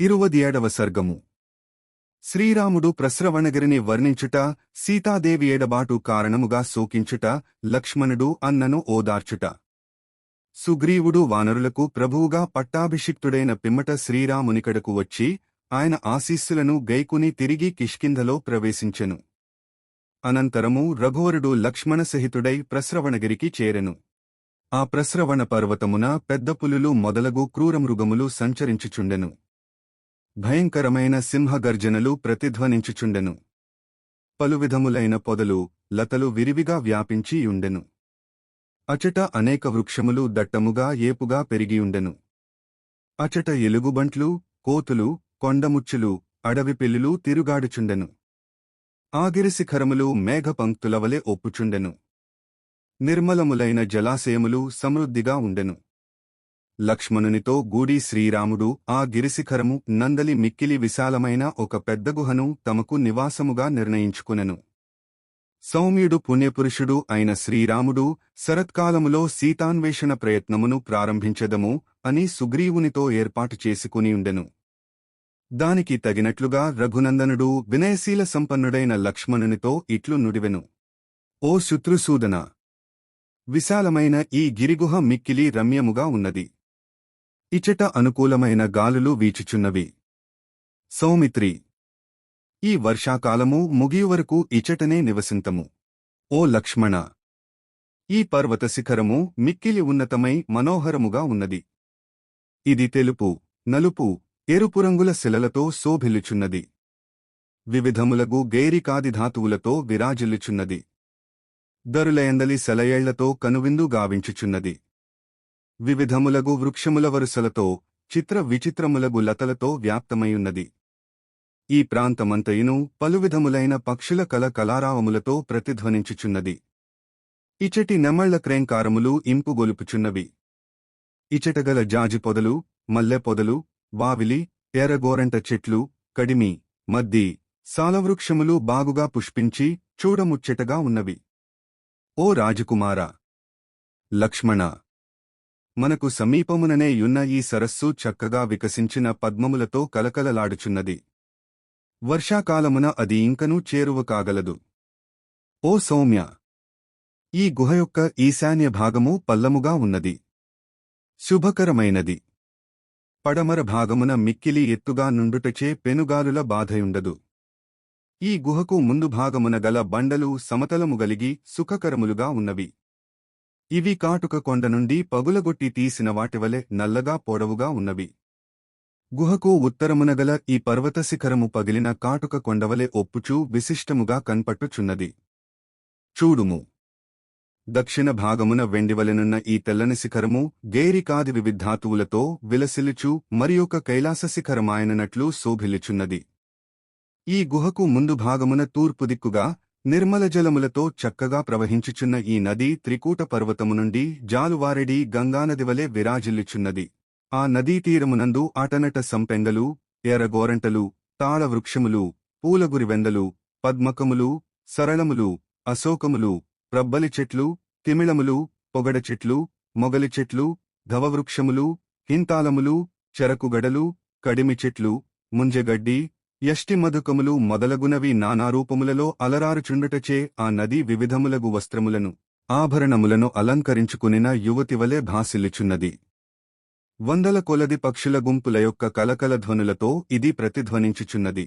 ఇరువది ఏడవ సర్గము. శ్రీరాముడు ప్రస్రవణగిరిని వర్ణించుట సీతాదేవి ఏడబాటు కారణముగా శోకించుట లక్ష్మణుడు అన్నను ఓదార్చుట. సుగ్రీవుడు వానరులకు ప్రభువుగా పట్టాభిషిక్తుడైన పిమ్మట శ్రీరామునికడకు వచ్చి ఆయన ఆశీస్సులను గైకుని తిరిగి కిష్కింధలో ప్రవేశించెను. అనంతరము రఘువరుడు లక్ష్మణసహితుడై ప్రస్రవణగిరికి చేరెను. ఆ ప్రస్రవణ పర్వతమున పెద్ద పులులు మొదలగు క్రూరమృగములు సంచరించుచుండెను. భయంకరమైన సింహగర్జనలు ప్రతిధ్వనించుచుండెను. పలువిధములైన పొదలు లతలు విరివిగా వ్యాపించియుండెను. అచట అనేక వృక్షములు దట్టముగా ఏపుగా పెరిగియుండెను. అచట ఎలుగుబంట్లు కోతులు కొండముచ్చులు అడవి పిల్లులు తిరుగాడుచుండెను. ఆగిరిశిఖరములు మేఘపంక్తులవలె ఒప్పుచుండెను. నిర్మలములైన జలాశయములు సమృద్ధిగా ఉండెను. లక్ష్మణునితో గూడి శ్రీరాముడు ఆ గిరిశిఖరము నందలి మిక్కిలి విశాలమైన ఒక పెద్ద గుహను తమకు నివాసముగా నిర్ణయించుకునెను. సౌమ్యుడు పుణ్యపురుషుడు అయిన శ్రీరాముడు శరత్కాలములో సీతాన్వేషణ ప్రయత్నమును ప్రారంభించదము అని సుగ్రీవునితో ఏర్పాటు చేసుకునియుండెను దానికి తగినట్లుగా రఘునందనుడు వినయశీల సంపన్నుడైన లక్ష్మణునితో ఇట్లు నుడివెను. ఓ శుత్రుసూదన! విశాలమైన ఈ గిరిగుహ మిక్కిలి రమ్యముగా ఉన్నది. ఇచట అనుకూలమైన గాలులు వీచుచున్నవి. సౌమిత్రి ఈ వర్షాకాలము ముగియువరకు ఇచటనే నివసింతము. ఓ లక్ష్మణ ఈ పర్వత శిఖరము మిక్కిలి ఉన్నతమై మనోహరముగా ఉన్నది. ఇది తెలుపు నలుపు ఎరుపు రంగుల శిలలతో శోభిల్లుచున్నది. వివిధములగు గేరికాది ధాతువులతో విరాజిల్లుచున్నది. దరులయందలి సెలయేళ్ళతో కనువిందు గావించుచున్నది. వివిధములగు వృక్షముల వరుసలతో చిత్ర విచిత్రములగు లతలతో వ్యాప్తమైయున్నది. ఈ ప్రాంతమంతయును పలువిధములైన పక్షుల కల కలారావములతో ప్రతిధ్వనించుచున్నది. ఇచటి నెమళ్ళ క్రేంకారములు ఇంపుగొలుపుచున్నవి ఇచటగల జాజి పొదలు మల్లె పొదలు వావిలి ఎర్రగోరంట చెట్లు కడిమి మద్ది సాలవృక్షములు బాగుగా పుష్పించి చూడముచ్చటగా ఉన్నవి. ఓ రాజకుమార! లక్ష్మణ! మనకు సమీపముననే యున్న ఈ సరస్సు చక్కగా వికసించిన పద్మములతో కలకలలాడుచున్నది. వర్షాకాలమున అది ఇంకనూ చేరువ కాగలదు ఓ సౌమ్య! ఈ గుహ యొక్క ఈశాన్య భాగము పల్లముగా ఉన్నది. శుభకరమైనది. పడమర భాగమున మిక్కిలి ఎత్తుగా నుండుటచే పెనుగాలుల బాధయుండదు. ఈ గుహకు ముందు భాగమున గల బండలు సమతలముగలిగి సుఖకరములుగా ఉన్నవి. ఇవి కాటుక కొండ నుండి పగులగొట్టి తీసిన వాటివలె నల్లగా పొడవుగా ఉన్నవి. గుహకు ఉత్తరమున గల ఈ పర్వత శిఖరము పగిలిన కాటుక కొండవలె ఒప్పుచూ విశిష్టముగా కన్పట్టుచున్నది. చూడుము. దక్షిణ భాగమున వెండివలెనున్న ఈ తెల్లని శిఖరము గేరికాది వివిధాతువులతో విలసిల్లుచు మరియొక కైలాస శిఖరమాయననట్లు శోభిల్లుచున్నది. ఈ గుహకు ముందు భాగమున తూర్పు దిక్కుగా నిర్మల జలములతో చక్కగా ప్రవహించుచున్న ఈ నది త్రికూట పర్వతము నుండి జాలువారెడి గంగానదివలె విరాజిల్లుచున్నది. ఆ నదీ తీరమునందు అటనట సంపెంగలు ఎర్రగోరంటలు తాళవృక్షములు పూలగురివెందలు పద్మకములు సరళములు అశోకములు ప్రబ్బలి చెట్లు తిమిళములు పొగడ చెట్లు మొగలి చెట్లు ధవవృక్షములు హింతాలములు చెరకుగడలు కడిమి చెట్లు ముంజగడ్డి యష్టిమధుకములు మొదలగునవి నానారూపములలో అలరారుచుండుటచే ఆ నది వివిధములగు వస్త్రములను ఆభరణములను అలంకరించుకునిన యువతివలే భాసిల్లుచున్నది. వందల కొలది పక్షుల గుంపుల యొక్క కలకల ధ్వనులతో ఇది ప్రతిధ్వనించుచున్నది.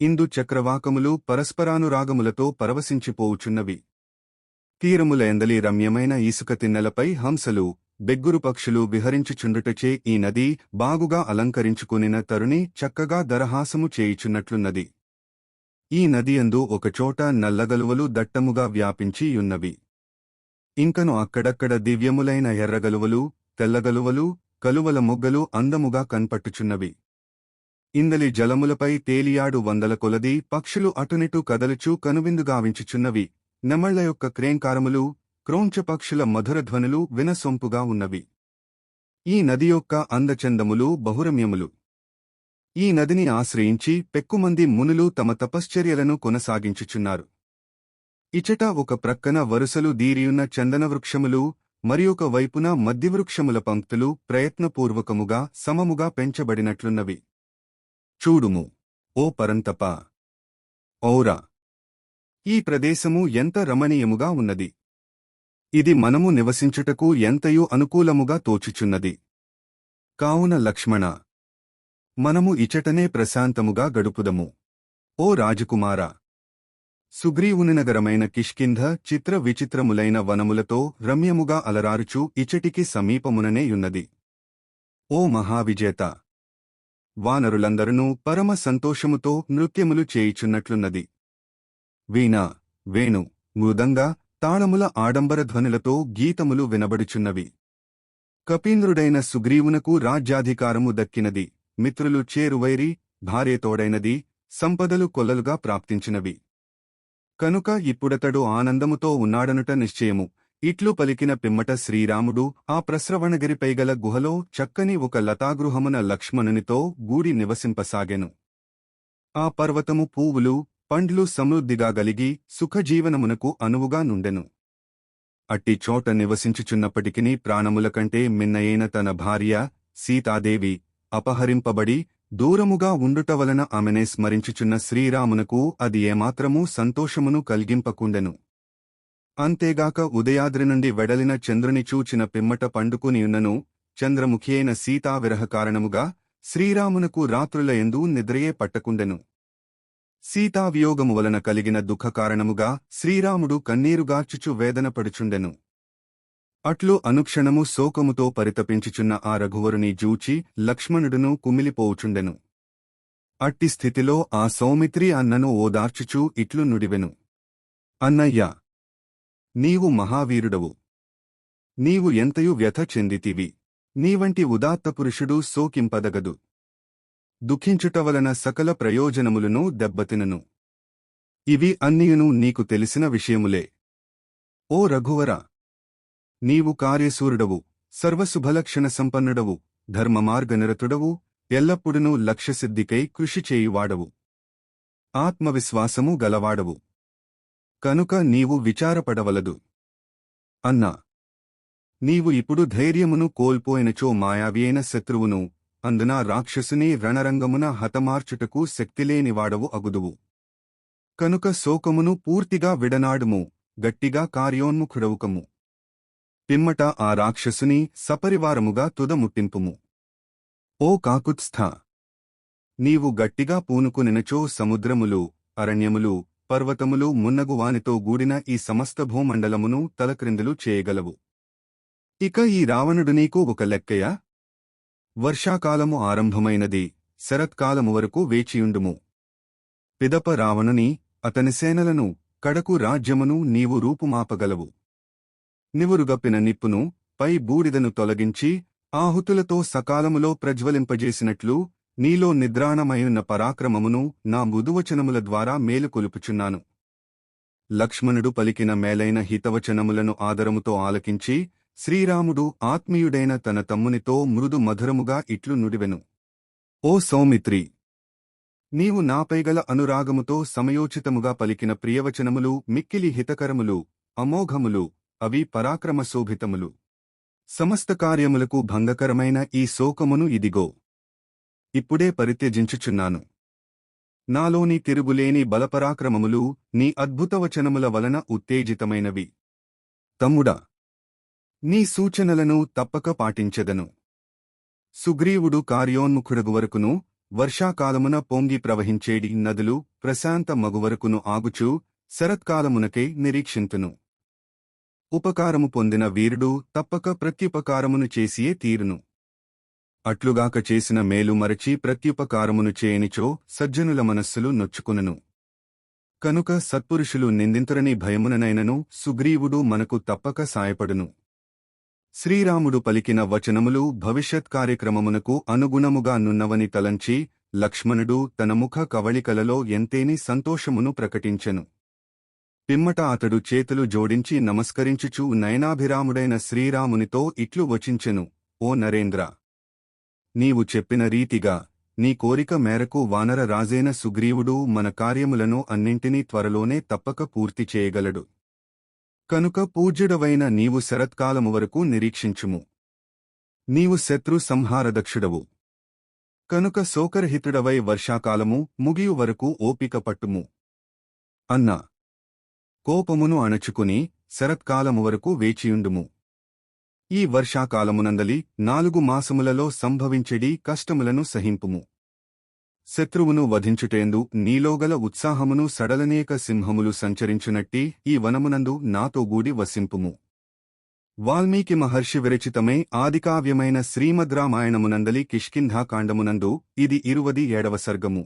ఇందు చక్రవాకములు పరస్పరానురాగములతో పరవశించిపోవుచున్నవి. తీరముల ఎందలి రమ్యమైన ఇసుక తిన్నెలపై హంసలు బెగ్గురు పక్షులు విహరించుచుండుటచే ఈ నది బాగుగా అలంకరించుకునిన తరుణి చక్కగా దరహాసము చేయుచున్నట్లున్నది. ఈ నదియందు ఒకచోట నల్లగలువలు దట్టముగా వ్యాపించి యున్నవి ఇంకను అక్కడక్కడ దివ్యములైన ఎర్రగలువలు తెల్లగలువలు కలువల మొగ్గలు అందముగా కన్పట్టుచున్నవి. ఇందలి జలములపై తేలియాడు వందల కొలది పక్షులు అటునిటు కదలుచూ కనువిందుగావించుచున్నవి నెమళ్ళ యొక్క క్రేంకారములు క్రోంచ పక్షుల వినసొంపుగా ఉన్నవి. ఈ నది యొక్క అందచందములు బహురమ్యములు. ఈ నదిని ఆశ్రయించి పెక్కుమంది మునులు తమ తపశ్చర్యలను కొనసాగించుచున్నారు. ఇచట ఒక ప్రక్కన వరుసలు దీరియున్న చందనవృక్షములు మరియొక వైపున మధ్యవృక్షముల పంక్తులు ప్రయత్నపూర్వకముగా సమముగా పెంచబడినట్లున్నవి. చూడుము ఓ పరంతప ఔరా! ఈ ప్రదేశము ఎంత రమణీయముగా ఉన్నది. ఇది మనము నివసించుటకు ఎంతయు అనుకూలముగా తోచుచున్నది. కావున లక్ష్మణ మనము ఇచటనే ప్రశాంతముగా గడుపుదము. ఓ రాజకుమారా సుగ్రీవునినగరమైన కిష్కింధ చిత్ర విచిత్రములైన వనములతో రమ్యముగా అలరారుచు ఇచటికి సమీపముననేయున్నది ఓ మహావిజేత వానరులందరూ పరమ సంతోషముతో నృత్యములు చేయుచున్నట్లున్నది. వీణ వేణు మృదంగ తాళముల ఆడంబర ధ్వనులతో గీతములు వినబడుచున్నవి. కపీంద్రుడైన సుగ్రీవునకు రాజ్యాధికారము దక్కినది. మిత్రులు చేరువైరి భార్యతోడైనది సంపదలు కొల్లలుగా ప్రాప్తించినవి. కనుక ఇప్పుడతడు ఆనందముతో ఉన్నాడనుట నిశ్చయము. ఇట్లు పలికిన పిమ్మట శ్రీరాముడు ఆ ప్రస్రవణగిరిపైగల గుహలో చక్కని ఒక లతాగృహమున లక్ష్మణునితో గూడి నివసింపసాగెను. ఆ పర్వతము పూవులు పండ్లు సమృద్ధిగా గలిగి సుఖజీవనమునకు అనువుగా నుండెను. అట్టి చోట నివసించుచున్నప్పటికిని ప్రాణముల కంటే మిన్నయైన తన భార్య సీతాదేవి అపహరింపబడి దూరముగా ఉండుట వలన ఆమెనే స్మరించుచున్న శ్రీరామునకు అది ఏమాత్రమూ సంతోషమును కలిగింపకుండెను. అంతేగాక ఉదయాద్రి నుండి వెడలిన చంద్రుని చూచిన పిమ్మట పండుకునియున్నను చంద్రముఖియైన సీతావిరహ సీతా విరహ కారణముగా శ్రీరామునకు రాత్రుల ఎందు నిద్రయే పట్టకుండెను. సీతావియోగము వలన కలిగిన దుఃఖ కారణముగా శ్రీరాముడు కన్నీరుగార్చుచు వేదనపడుచుండెను. అట్లు అనుక్షణము శోకముతో పరితపించుచున్న ఆ రఘువరుని జూచి లక్ష్మణుడును కుమిలిపోవుచుండెను. అట్టి స్థితిలో ఆ సౌమిత్రి అన్నను ఓదార్చుచూ ఇట్లు నుడివెను. అన్నయ్యా నీవు మహావీరుడవు. నీవు ఎంతయు వ్యథ చెందితివి. నీవంటి ఉదాత్త పురుషుడు సోకింపదగదు దుఃఖించుట వలన సకల ప్రయోజనములను దెబ్బతినను. ఇవి అన్నియును నీకు తెలిసిన విషయములే. ఓ రఘువర! నీవు కార్యసూరుడవు సర్వశుభలక్షణ సంపన్నుడవు ధర్మమార్గనిరతుడవు ఎల్లప్పుడునూ లక్ష్యసిద్ధికై కృషి చేయువాడవు. ఆత్మవిశ్వాసము గలవాడవు. కనుక నీవు విచారపడవలదు. అన్నా! నీవు ఇప్పుడు ధైర్యమును కోల్పోయినచో మాయావియైన శత్రువును అందున రాక్షసుని రణరంగమున హతమార్చుటకు శక్తిలేనివాడవు అగుదువు. కనుక శోకమును పూర్తిగా విడనాడుము గట్టిగా కార్యోన్ముఖుడవుకము. పిమ్మట ఆ రాక్షసుని సపరివారముగా తుదముట్టింపుము. ఓ కాకుత్స్థ! నీవు గట్టిగా పూనుకునినచో సముద్రములు అరణ్యములు పర్వతములు మున్నగు వానితో గూడిన ఈ సమస్త భూమండలమును తలక్రిందులు చేయగలవు. ఇక ఈ రావణుడు నీకు ఒక లెక్కయా? వర్షాకాలము ఆరంభమైనది శరత్కాలము వరకు వేచియుండుము. పిదప రావణుని అతని సేనలను కడకు రాజ్యమును నీవు రూపుమాపగలవు. నివురుగప్పిన నిప్పును పై బూడిదను తొలగించి ఆహుతులతో సకాలములో ప్రజ్వలింపజేసినట్లు నీలో నిద్రాణమయున్న పరాక్రమమును నా మృదువచనముల ద్వారా మేలుకొలుపుచున్నాను లక్ష్మణుడు పలికిన మేలైన హితవచనములను ఆదరముతో ఆలకించి శ్రీరాముడు ఆత్మీయుడైన తన తమ్మునితో మృదు మధురముగా ఇట్లు నుడివెను. ఓ సౌమిత్రి! నీవు నాపైగల అనురాగముతో సమయోచితముగా పలికిన ప్రియవచనములు మిక్కిలి హితకరములు అమోఘములు అవి పరాక్రమశోభితములు. సమస్త కార్యములకు భంగకరమైన ఈ శోకమును ఇదిగో. ఇప్పుడే పరిత్యజించుచున్నాను. నాలోని తిరుగులేని బలపరాక్రమములు నీ అద్భుతవచనముల వలన ఉత్తేజితమైనవి. తమ్ముడా! నీ సూచనలను తప్పక పాటించెదను. సుగ్రీవుడు కార్యోన్ముఖుడగు వరకును వర్షాకాలమున పొంగి ప్రవహించేడి నదులు ప్రశాంత మగువరకును ఆగుచూ శరత్కాలమునకై నిరీక్షింతును. ఉపకారము పొందిన వీరుడు తప్పక ప్రత్యుపకారమును చేసియే తీరును. అట్లుగాక చేసిన మేలు మరచి ప్రత్యుపకారమును చేయనిచో సజ్జనుల మనస్సులు నొచ్చుకునను. కనుక సత్పురుషులు నిందింతురని భయముననైనను సుగ్రీవుడు మనకు తప్పక సాయపడును. శ్రీరాముడు పలికిన వచనములు భవిష్యత్ కార్యక్రమమునకు అనుగుణముగా నున్నవని తలంచి లక్ష్మణుడు తన ముఖ కవళికలలో ఎంతేని సంతోషమును ప్రకటించెను. పిమ్మట అతడు చేతులు జోడించి నమస్కరించుచూ నయనాభిరాముడైన శ్రీరామునితో ఇట్లు వచించెను ఓ నరేంద్ర! నీవు చెప్పిన రీతిగా నీ కోరిక మేరకు వానర రాజైన సుగ్రీవుడు మన కార్యములను అన్నింటినీ త్వరలోనే తప్పక పూర్తి చేయగలడు. కనుక పూజ్యుడవైన నీవు శరత్కాలము వరకు నిరీక్షించుము. నీవు శత్రు సంహారదక్షుడవు. కనుక శోకరహితుడవై వర్షాకాలము ముగియు వరకు ఓపిక పట్టుము. అన్న. కోపమును అణచుకుని శరత్కాలము వరకు వేచియుండుము. ఈ వర్షాకాలమునందలి నాలుగు మాసములలో సంభవించెడి కష్టములను సహింపుము. శత్రువును వధించుటేందు నీలోగల ఉత్సాహమును సడలనేక సింహములు సంచరించునట్టి ఈ వనమునందు నాతోగూడి వసింపుము. వాల్మీకి మహర్షి విరచితమే ఆదికావ్యమైన శ్రీమద్రామాయణమునందలి కిష్కింధాకాండమునందు ఇది ఇరువది ఏడవ సర్గము.